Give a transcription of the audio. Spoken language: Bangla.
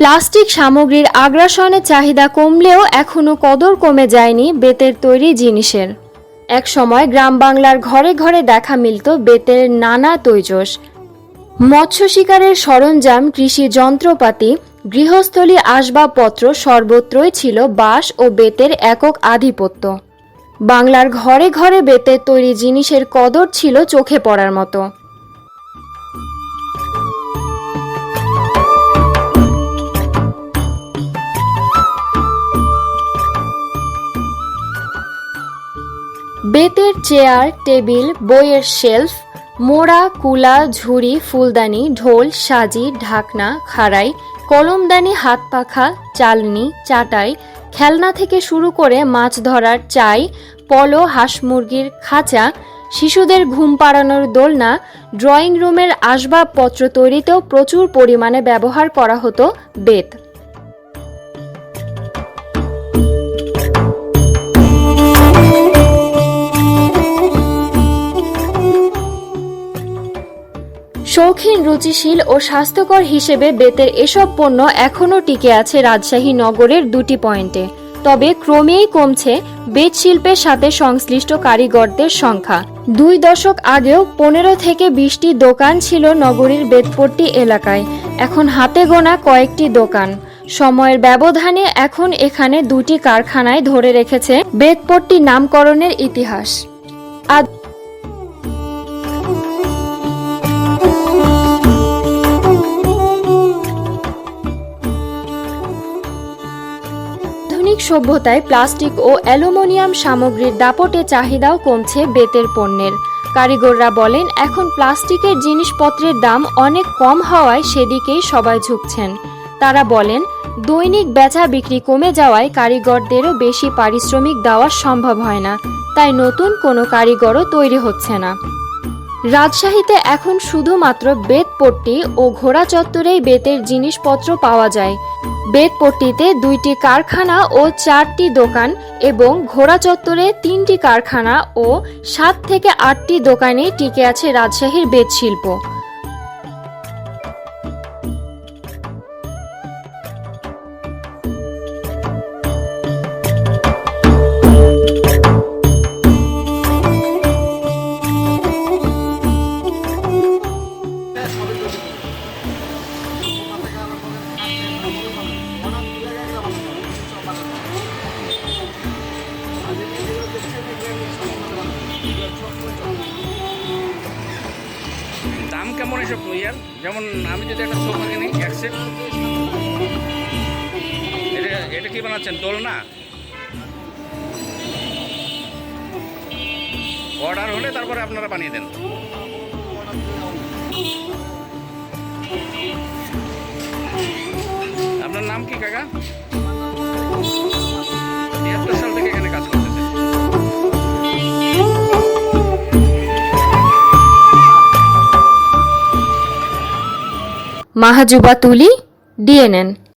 প্লাস্টিক সামগ্রীর আগ্রাসনের চাহিদা কমলেও এখনও কদর কমে যায়নি বেতের তৈরি জিনিসের। এক সময় গ্রাম বাংলার ঘরে ঘরে দেখা মিলত বেতের নানা তৈজস। মৎস্য শিকারের সরঞ্জাম, কৃষি যন্ত্রপাতি, গৃহস্থলী আসবাবপত্র সর্বত্রই ছিল বাঁশ ও বেতের একক আধিপত্য। বাংলার ঘরে ঘরে বেতের তৈরি জিনিসের কদর ছিল চোখে পড়ার মতো। বেতের চেয়ার, টেবিল, বইয়ের শেলফ, মোড়া, কুলা, ঝুড়ি, ফুলদানি, ঢোল, সাজি, ঢাকনা, খাড়াই, কলমদানি, হাত পাখা, চালনি, চাটাই, খেলনা থেকে শুরু করে মাছ ধরার চাই, পলো, হাঁস মুরগির খাঁচা, শিশুদের ঘুম পাড়ানোর দোলনা, ড্রয়িং রুমের আসবাবপত্র তৈরিতেও প্রচুর পরিমাণে ব্যবহার করা হতো বেত। শৌখিন, রুচিশীল ও স্বাস্থ্যকর হিসেবে বেতের এসব পণ্য এখনও টিকে আছে রাজশাহী নগরের দুটি পয়েন্টে। তবে ক্রমেই কমছে বেত শিল্পের সাথে সংশ্লিষ্ট কারিগরদের সংখ্যা। দুই দশক আগেও পনেরো থেকে বিশটি দোকান ছিল নগরীর বেতপট্টি এলাকায়। এখন হাতে গোনা কয়েকটি দোকান। সময়ের ব্যবধানে এখন এখানে দুটি কারখানায় ধরে রেখেছে বেতপট্টি নামকরণের ইতিহাস। আজ সভ্যতায় প্লাস্টিক ও অ্যালুমিনিয়াম সামগ্রীর দাপটে চাহিদাও কমছে বেতের পণ্যের। কারিগররা বলেন, এখন প্লাস্টিকের জিনিসপত্রের দাম অনেক কম হওয়ায় সেদিকেই সবাই ঝুঁকছেন। তারা বলেন, দৈনিক বেচা বিক্রি কমে যাওয়ায় কারিগরদেরও বেশি পারিশ্রমিক দেওয়া সম্ভব হয় না, তাই নতুন কোনো কারিগরও তৈরি হচ্ছে না। রাজশাহীতে এখন শুধুমাত্র বেতপট্টি ও ঘোড়া চত্বরেই বেতের জিনিসপত্র পাওয়া যায়। বেতপট্টিতে দুইটি কারখানা ও চারটি দোকান এবং ঘোড়া চত্বরে তিনটি কারখানা ও সাত থেকে আটটি দোকানে টিকে আছে রাজশাহীর বেদ শিল্প কেমন ইয়ার যেমন আমি যদি একটা সোফা কিনি এক সেট এটা এটা কী বানাচ্ছেন? দোলনা? অর্ডার হলে তারপরে আপনারা বানিয়ে দেন। আপনার নাম কি, কাকা? মাহাজুবা তুলি ডিএনএন